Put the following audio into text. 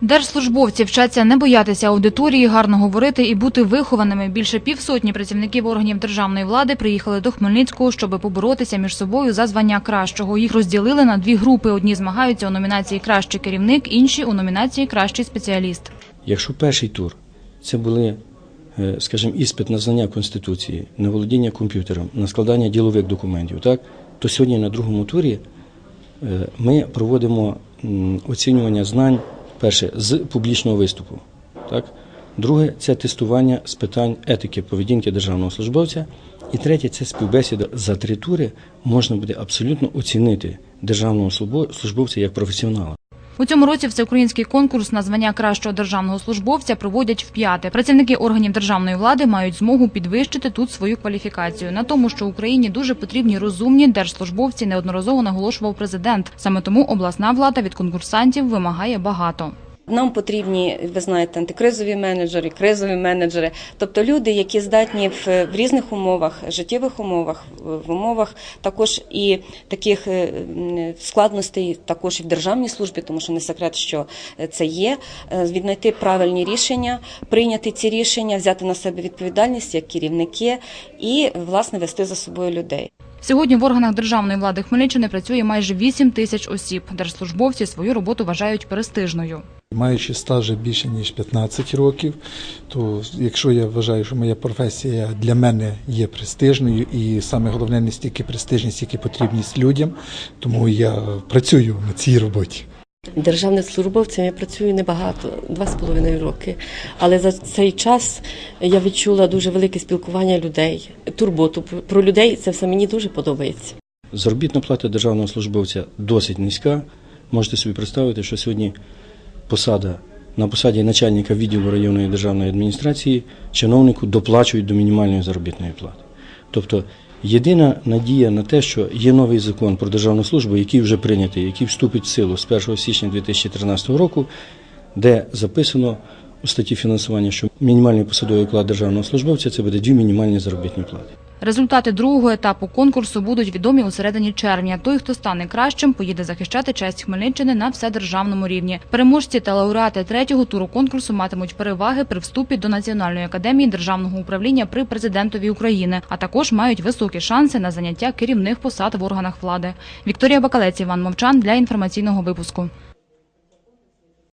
Держслужбовці вчаться не боятися аудиторії, гарно говорити і бути вихованими. Більше півсотні працівників органів державної влади приїхали до Хмельницького, щоб поборотися між собою за звання кращого. Їх розділили на дві групи. Одні змагаються у номінації Кращий керівник, інші у номінації Кращий спеціаліст. Якщо перший тур це були, е, скажімо, іспит на знання Конституції, на володіння комп'ютером, на складання ділових документів, так, то сьогодні на другому турі е, ми проводимо оцінювання знань, перше, з публічного виступу. Так? Друге це тестування з питань етики поведінки державного службовця. І третє це співбесіда за три тури можна буде абсолютно оцінити державного службовця як професіонала. У цьому році всеукраїнський конкурс на звання кращого державного службовця проводять вп'яте. Працівники органів державної влади мають змогу підвищити тут свою кваліфікацію. На тому, що Україні дуже потрібні розумні держслужбовці, неодноразово наголошував президент. Саме тому обласна влада від конкурсантів вимагає багато. Нам потрібні, ви знаєте, антикризові менеджери, кризові менеджери, тобто люди, які здатні в, різних умовах, життєвих умовах, в умовах також і таких е, складностей, також і в державній службі, тому що не секрет, що це є. е, Віднайти правильні рішення, прийняти ці рішення, взяти на себе відповідальність як керівники і власне вести за собою людей. Сьогодні в органах державної влади Хмельниччини працює майже 8 тисяч осіб. Держслужбовці свою роботу вважають престижною. Маючи стажі більше ніж 15 років, то якщо я вважаю, що моя професія для мене є престижною, і саме головне не стільки престижність, скільки потрібність людям, тому я працюю на цій роботі. Державним службовцем я працюю небагато, два з половиною роки. Але за цей час я відчула дуже велике спілкування людей, турботу про людей. Це все мені дуже подобається. Заробітна плата державного службовця досить низька. Можете собі представити, що сьогодні посада на посаді начальника відділу районної державної адміністрації чиновнику доплачують до мінімальної заробітної плати. Тобто єдина надія на те, що є новий закон про державну службу, який вже прийнятий, який вступить в силу з 1 січня 2013 року, де записано у статті фінансування, що мінімальний посадовий оклад державного службовця це буде дві мінімальні заробітні плати. Результати другого етапу конкурсу будуть відомі у середині червня. Той, хто стане кращим, поїде захищати честь Хмельниччини на вседержавному рівні. Переможці та лауреати третього туру конкурсу матимуть переваги при вступі до Національної академії державного управління при президентові України, а також мають високі шанси на заняття керівних посад в органах влади. Вікторія Бакалець, Іван Мовчан для інформаційного випуску.